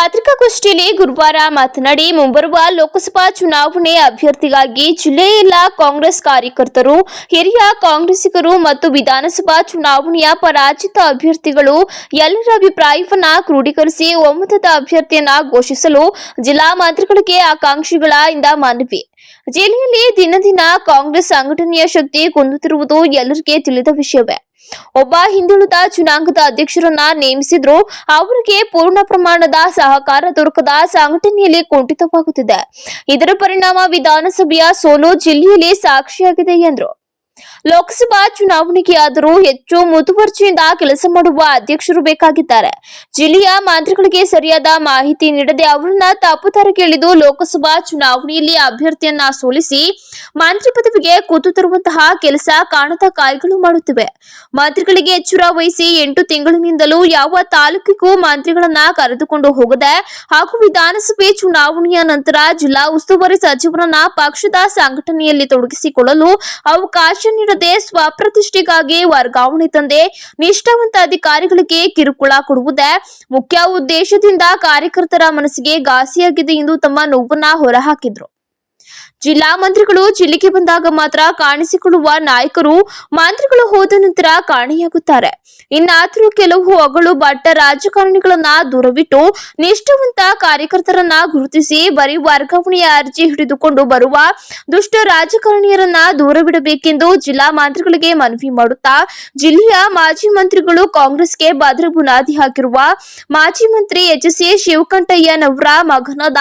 ಪತ್ರಿಕಾಗೋಷ್ಠಿಯಲ್ಲಿ ಗುರುವಾರ ಮಾತನಾಡಿ ಮುಂಬರುವ ಲೋಕಸಭಾ ಚುನಾವಣೆ ಅಭ್ಯರ್ಥಿಗಾಗಿ ಜಿಲ್ಲೆಯ ಎಲ್ಲ ಕಾಂಗ್ರೆಸ್ ಕಾರ್ಯಕರ್ತರು, ಹಿರಿಯ ಕಾಂಗ್ರೆಸ್ಸಿಗರು ಮತ್ತು ವಿಧಾನಸಭಾ ಚುನಾವಣೆಯ ಪರಾಜಿತ ಅಭ್ಯರ್ಥಿಗಳು ಎಲ್ಲರ ಅಭಿಪ್ರಾಯವನ್ನ ಕ್ರೋಢೀಕರಿಸಿ ಒಮ್ಮತದ ಅಭ್ಯರ್ಥಿಯನ್ನ ಘೋಷಿಸಲು ಜಿಲ್ಲಾ ಮಂತ್ರಿಗಳಿಗೆ ಆಕಾಂಕ್ಷಿಗಳ ಇಂದ ಮನವಿ. ಜಿಲ್ಲೆಯಲ್ಲಿ ದಿನ ದಿನ ಕಾಂಗ್ರೆಸ್ ಸಂಘಟನೆಯ ಶಕ್ತಿ ಕುಂದುತ್ತಿರುವುದು ಎಲ್ಲರಿಗೆ ತಿಳಿದ ವಿಷಯವೇ. ಒಬ್ಬ ಹಿಂದುಳಿದ ಜನಾಂಗದ ಅಧ್ಯಕ್ಷರನ್ನ ನೇಮಿಸಿದ್ರು. ಅವರಿಗೆ ಪೂರ್ಣ ಪ್ರಮಾಣದ ಸಹಕಾರ ದೊರಕದ ಸಂಘಟನೆಯಲ್ಲಿ ಕುಂಠಿತವಾಗುತ್ತಿದೆ. ಇದರ ಪರಿಣಾಮ ವಿಧಾನಸಭೆಯ ಸೋಲೋ ಜಿಲ್ಲೆಯಲ್ಲಿ ಸಾಕ್ಷಿಯಾಗಿದೆ ಎಂದರು. ಲೋಕಸಭಾ ಚುನಾವಣೆಗೆ ಆದರೂ ಹೆಚ್ಚು ಮುತುವರ್ಜಿಯಿಂದ ಕೆಲಸ ಮಾಡುವ ಅಧ್ಯಕ್ಷರು ಬೇಕಾಗಿದ್ದಾರೆ. ಜಿಲ್ಲೆಯ ಮಾಂತ್ರಿಗಳಿಗೆ ಸರಿಯಾದ ಮಾಹಿತಿ ನೀಡದೆ ಅವರನ್ನ ತಪ್ಪುದಾರಿಗೆ ಇಳಿದು ಲೋಕಸಭಾ ಚುನಾವಣೆಯಲ್ಲಿ ಅಭ್ಯರ್ಥಿಯನ್ನ ಸೋಲಿಸಿ ಮಾಂತ್ರಿ ಪದವಿಗೆ ಕೂತು ತರುವಂತಹ ಕೆಲಸ ಕಾಣದ ಕಾಯಿಗಳು ಮಾಡುತ್ತಿವೆ. ಮಂತ್ರಿಗಳಿಗೆ ಎಚ್ಚರ ವಹಿಸಿ ಎಂಟು ತಿಂಗಳಿನಿಂದಲೂ ಯಾವ ತಾಲೂಕಿಗೂ ಮಾಂತ್ರಿಗಳನ್ನ ಕರೆದುಕೊಂಡು ಹೋಗದೆ ಹಾಗೂ ವಿಧಾನಸಭೆ ಚುನಾವಣೆಯ ನಂತರ ಜಿಲ್ಲಾ ಉಸ್ತುವಾರಿ ಸಚಿವರನ್ನ ಪಕ್ಷದ ಸಂಘಟನೆಯಲ್ಲಿ ತೊಡಗಿಸಿಕೊಳ್ಳಲು ಅವಕಾಶ ನೀಡದೆ ಸ್ವಪ್ರತಿಷ್ಠೆಗಾಗಿ ವರ್ಗಾವಣೆ ತಂದೆ, ನಿಷ್ಠಾವಂತ ಅಧಿಕಾರಿಗಳಿಗೆ ಕಿರುಕುಳ ಕೊಡುವುದೇ ಮುಖ್ಯ ಉದ್ದೇಶದಿಂದ ಕಾರ್ಯಕರ್ತರ ಮನಸ್ಸಿಗೆ ಘಾಸಿಯಾಗಿದೆ ಎಂದು ತಮ್ಮ ನೋವನ್ನ ಹೊರಹಾಕಿದ್ರು. ಜಿಲ್ಲಾ ಮಂತ್ರಿಗಳು ಜಿಲ್ಲೆಗೆ ಬಂದಾಗ ಮಾತ್ರ ಕಾಣಿಸಿಕೊಳ್ಳುವ ನಾಯಕರು ಮಂತ್ರಿಗಳು ಹೋದ ನಂತರ ಕಾಣೆಯಾಗುತ್ತಾರೆ. ಇನ್ನಾದರೂ ಕೆಲವು ಹೊಗಳು ಬಟ್ಟ ರಾಜಕಾರಣಿಗಳನ್ನ ದೂರವಿಟ್ಟು ನಿಷ್ಠಾವಂತ ಕಾರ್ಯಕರ್ತರನ್ನ ಗುರುತಿಸಿ ಬರೀ ವರ್ಗಾವಣೆಯ ಅರ್ಜಿ ಹಿಡಿದುಕೊಂಡು ಬರುವ ದುಷ್ಟ ರಾಜಕಾರಣಿಯರನ್ನ ದೂರವಿಡಬೇಕೆಂದು ಜಿಲ್ಲಾ ಮಂತ್ರಿಗಳಿಗೆ ಮನವಿ ಮಾಡುತ್ತಾ, ಜಿಲ್ಲೆಯ ಮಾಜಿ ಮಂತ್ರಿಗಳು ಕಾಂಗ್ರೆಸ್ಗೆ ಭದ್ರ ಬುನಾದಿ ಹಾಕಿರುವ ಮಾಜಿ ಮಂತ್ರಿ ಎಚ್ ಎಸ್ ಎ ಶಿವಕಂಠಯ್ಯನವರ ಮಗನಾದ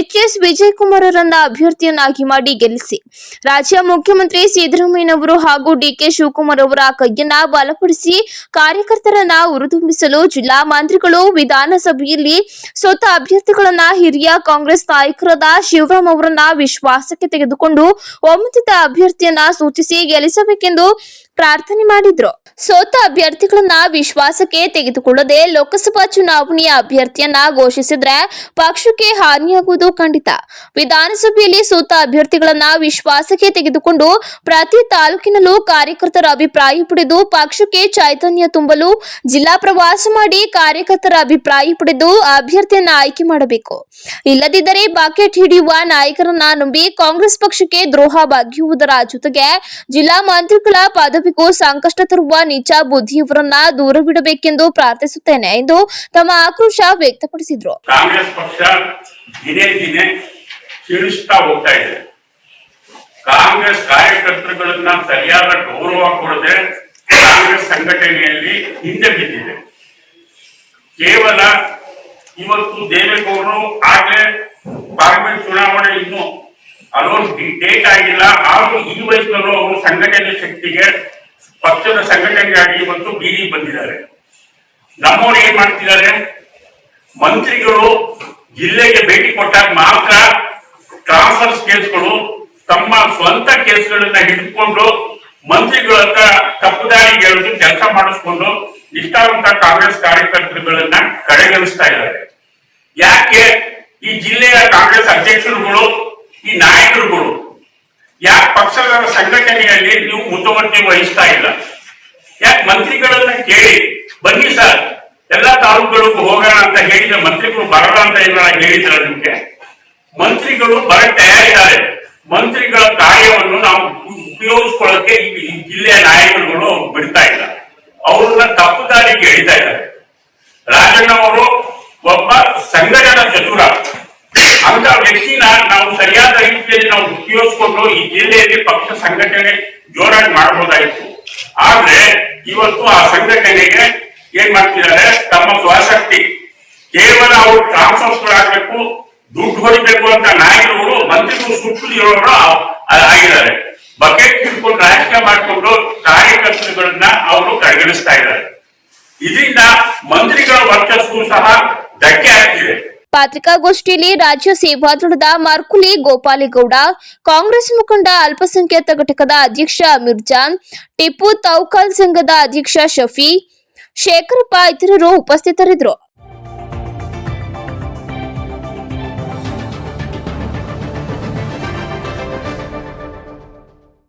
ಎಚ್ ಎಸ್ ವಿಜಯಕುಮಾರರನ್ನ ಅಭ್ಯರ್ಥಿಯನ್ನಾಗಿ ಮಾಡಿ ಗೆಲ್ಲಿಸಿ. ರಾಜ್ಯ ಮುಖ್ಯಮಂತ್ರಿ ಸಿದ್ದರಾಮಯ್ಯನವರು ಹಾಗೂ ಡಿಕೆ ಶಿವಕುಮಾರ್ ಅವರ ಕೈಯನ್ನ ಬಲಪಡಿಸಿ ಕಾರ್ಯಕರ್ತರನ್ನ ಹುರಿದುಂಬಿಸಲು ಜಿಲ್ಲಾ ಮಂತ್ರಿಗಳು ವಿಧಾನಸಭೆಯಲ್ಲಿ ಸ್ವತಃ ಅಭ್ಯರ್ಥಿಗಳನ್ನ ಹಿರಿಯ ಕಾಂಗ್ರೆಸ್ ನಾಯಕರಾದ ಶಿವರಾಮ್ ಅವರನ್ನ ವಿಶ್ವಾಸಕ್ಕೆ ತೆಗೆದುಕೊಂಡು ಒಮ್ಮತದ ಅಭ್ಯರ್ಥಿಯನ್ನ ಸೂಚಿಸಿ ಗೆಲ್ಲಿಸಬೇಕೆಂದು ಪ್ರಾರ್ಥನೆ ಮಾಡಿದ್ರು. ಸೋತ ಅಭ್ಯರ್ಥಿಗಳನ್ನ ವಿಶ್ವಾಸಕ್ಕೆ ತೆಗೆದುಕೊಳ್ಳದೆ ಲೋಕಸಭಾ ಚುನಾವಣೆಯ ಅಭ್ಯರ್ಥಿಯನ್ನ ಘೋಷಿಸಿದ್ರೆ ಪಕ್ಷಕ್ಕೆ ಹಾನಿಯಾಗುವುದು ಖಂಡಿತ. ವಿಧಾನಸಭೆಯಲ್ಲಿ ಸೋತ ಅಭ್ಯರ್ಥಿಗಳನ್ನ ವಿಶ್ವಾಸಕ್ಕೆ ತೆಗೆದುಕೊಂಡು ಪ್ರತಿ ತಾಲೂಕಿನಲ್ಲೂ ಕಾರ್ಯಕರ್ತರ ಅಭಿಪ್ರಾಯ ಪಡೆದು ಪಕ್ಷಕ್ಕೆ ಚೈತನ್ಯ ತುಂಬಲು ಜಿಲ್ಲಾ ಪ್ರವಾಸ ಮಾಡಿ ಕಾರ್ಯಕರ್ತರ ಅಭಿಪ್ರಾಯ ಪಡೆದು ಅಭ್ಯರ್ಥಿಯನ್ನ ಆಯ್ಕೆ ಮಾಡಬೇಕು. ಇಲ್ಲದಿದ್ದರೆ ಬಾಕೆಟ್ ಹಿಡಿಯುವ ನಾಯಕರನ್ನ ನಂಬಿ ಕಾಂಗ್ರೆಸ್ ಪಕ್ಷಕ್ಕೆ ದ್ರೋಹ ಬಗೆಯುವುದರ ಜೊತೆಗೆ ಜಿಲ್ಲಾ ಮಂತ್ರಿಗಳ ಪದವಿಗೂ ಸಂಕಷ್ಟ ತರುವ ನೀಚ ಬುದ್ಧಿಯವರನ್ನ ದೂರವಿಡಬೇಕೆಂದು ಪ್ರಾರ್ಥಿಸುತ್ತೇನೆ ಎಂದು ತಮ್ಮ ಆಕ್ರೋಶ ವ್ಯಕ್ತಪಡಿಸಿದ್ರು. ಕಾಂಗ್ರೆಸ್ ಪಕ್ಷ ದಿನೇ ದಿನೇ ಕ್ಷೀಣಿಸ್ತಾ ಹೋಗ್ತಾ ಇದೆ. ಕಾಂಗ್ರೆಸ್ ಕಾರ್ಯಕರ್ತರುಗಳನ್ನ ಸರಿಯಾದ ಗೌರವ ಕೊಡದೆ ಕಾಂಗ್ರೆಸ್ ಸಂಘಟನೆಯಲ್ಲಿ ಹಿಂದೆ ಬಿದ್ದಿದೆ. ಕೇವಲ ಇವತ್ತು ದೇವೇಗೌಡರು ಆಗ್ಲೇ ಪಾರ್ಲಿಮೆಂಟ್ ಚುನಾವಣೆ ಇನ್ನು ಅಲ್ಲೊಂದು ಡೇಟ್ ಆಗಿಲ್ಲ. ಹಾಗೂ ಈ ವಯಸ್ಸಿನಲ್ಲೂ ಅವರು ಸಂಘಟನೆ ಶಕ್ತಿಗೆ ಪಕ್ಷದ ಸಂಘಟನೆಗಾಗಿ ಮತ್ತು ಬೀದಿ ಬಂದಿದ್ದಾರೆ. ನಮ್ಮವ್ರು ಏನ್ ಮಾಡ್ತಿದ್ದಾರೆ? ಮಂತ್ರಿಗಳು ಜಿಲ್ಲೆಗೆ ಭೇಟಿ ಕೊಟ್ಟಾಗ ಮಾತ್ರ ಟ್ರಾನ್ಸ್ಫರ್ಸ್ ಕೇಸ್ಗಳು ತಮ್ಮ ಸ್ವಂತ ಕೇಸ್ಗಳನ್ನ ಹಿಡಿದುಕೊಂಡು ಮಂತ್ರಿಗಳ ತಪ್ಪು ತಪ್ಪುದಾರಿಗೆ ಎಳೆದು ಕೆಲಸ ಮಾಡಿಸ್ಕೊಂಡು ಇಷ್ಟಾದಂತ ಕಾಂಗ್ರೆಸ್ ಕಾರ್ಯಕರ್ತರುಗಳನ್ನ ಕಡೆಗಣಿಸ್ತಾ ಇದ್ದಾರೆ. ಯಾಕೆ? ಈ ಜಿಲ್ಲೆಯ ಕಾಂಗ್ರೆಸ್ ಅಧ್ಯಕ್ಷರುಗಳು, ಈ ನಾಯಕರುಗಳು ಯಾಕೆ ಪಕ್ಷದ ಸಂಘಟನೆಯಲ್ಲಿ ನೀವು ಮುತುವರ್ಜಿ ವಹಿಸ್ತಾ ಇಲ್ಲ? ಯಾಕೆ ಮಂತ್ರಿಗಳನ್ನ ಕೇಳಿ, ಬನ್ನಿ ಸರ್, ಎಲ್ಲಾ ತಾಲೂಕುಗಳಿಗೂ ಹೋಗೋಣ ಅಂತ ಹೇಳಿದ ಮಂತ್ರಿಗಳು ಬರೋಣ ಅಂತ ಏನಾರ ಹೇಳಿದ್ರ ನಿಮ್ಗೆ? ಮಂತ್ರಿಗಳು ಬರ ತಯಾರಿದ್ದಾರೆ. ಮಂತ್ರಿಗಳ ಕಾರ್ಯವನ್ನು ನಾವು ಉಪಯೋಗಿಸ್ಕೊಳ್ಳಕ್ಕೆ ಜಿಲ್ಲೆಯ ನಾಯಕರುಗಳು ಬಿಡ್ತಾ ಇಲ್ಲ. ಅವ್ರನ್ನ ತಪ್ಪು ದಾರಿಗೆ ಎಳಿತಾ ಇದ್ದಾರೆ. ರಾಜಣ್ಣ ಅವರು ಒಬ್ಬ ಸಂಘಟನಾ ಚತುರ. ಅಂತ ವ್ಯಕ್ತಿನ ನಾವು ಸರಿಯಾದ ರೀತಿಯಲ್ಲಿ ನಾವು ಉಪಯೋಗಿಸ್ಕೊಂಡು ಈ ಜಿಲ್ಲೆಯಲ್ಲಿ ಪಕ್ಷ ಸಂಘಟನೆ ಜೋರಾಗಿ ಮಾಡಬಹುದಾಗಿತ್ತು. ಆದ್ರೆ ಇವತ್ತು ಆ ಸಂಘಟನೆಗೆ ಏನ್ ಮಾಡ್ತಿದ್ದಾರೆ? ತಮ್ಮ ಸ್ವಶಕ್ತಿ. ಕೇವಲ ಅವರು ಟ್ರಾನ್ಸ್ಫರ್ ಆಗ್ಬೇಕು ದುಡ್ಡು ಹೊಡಿಬೇಕು ಅಂತ ನಾಯಿರುವವರು ಮಂತ್ರಿಗಳು ಸುತ್ತಲಿರೋರು ಆಗಿದ್ದಾರೆ. ಬಕೆಟ್ ಹಿಡ್ಕೊಂಡು ರಾಜಕೀಯ ಮಾಡಿಕೊಂಡು ಕಾರ್ಯಕರ್ತರುಗಳನ್ನ ಅವರು ಕಡೆಗಣಿಸ್ತಾ ಇದ್ದಾರೆ. ಇದರಿಂದ ಮಂತ್ರಿಗಳ ವರ್ಚಸ್ಸು ಸಹ ಧಕ್ಕೆ ಆಗ್ತಿದೆ. ಪತ್ರಿಕಾಗೋಷ್ಠಿಯಲ್ಲಿ ರಾಜ್ಯ ಸೇವಾದಳದ ಮಾರ್ಕುಲಿ ಗೋಪಾಲಿಗೌಡ, ಕಾಂಗ್ರೆಸ್ ಮುಖಂಡ ಅಲ್ಪಸಂಖ್ಯಾತ ಘಟಕದ ಅಧ್ಯಕ್ಷ ಮಿರ್ಜಾನ್, ಟಿಪ್ಪು ತೌಕಲ್ ಸಂಘದ ಅಧ್ಯಕ್ಷ ಶಫಿ, ಶೇಖರಪ್ಪ ಇತರರು ಉಪಸ್ಥಿತರಿದ್ದರು.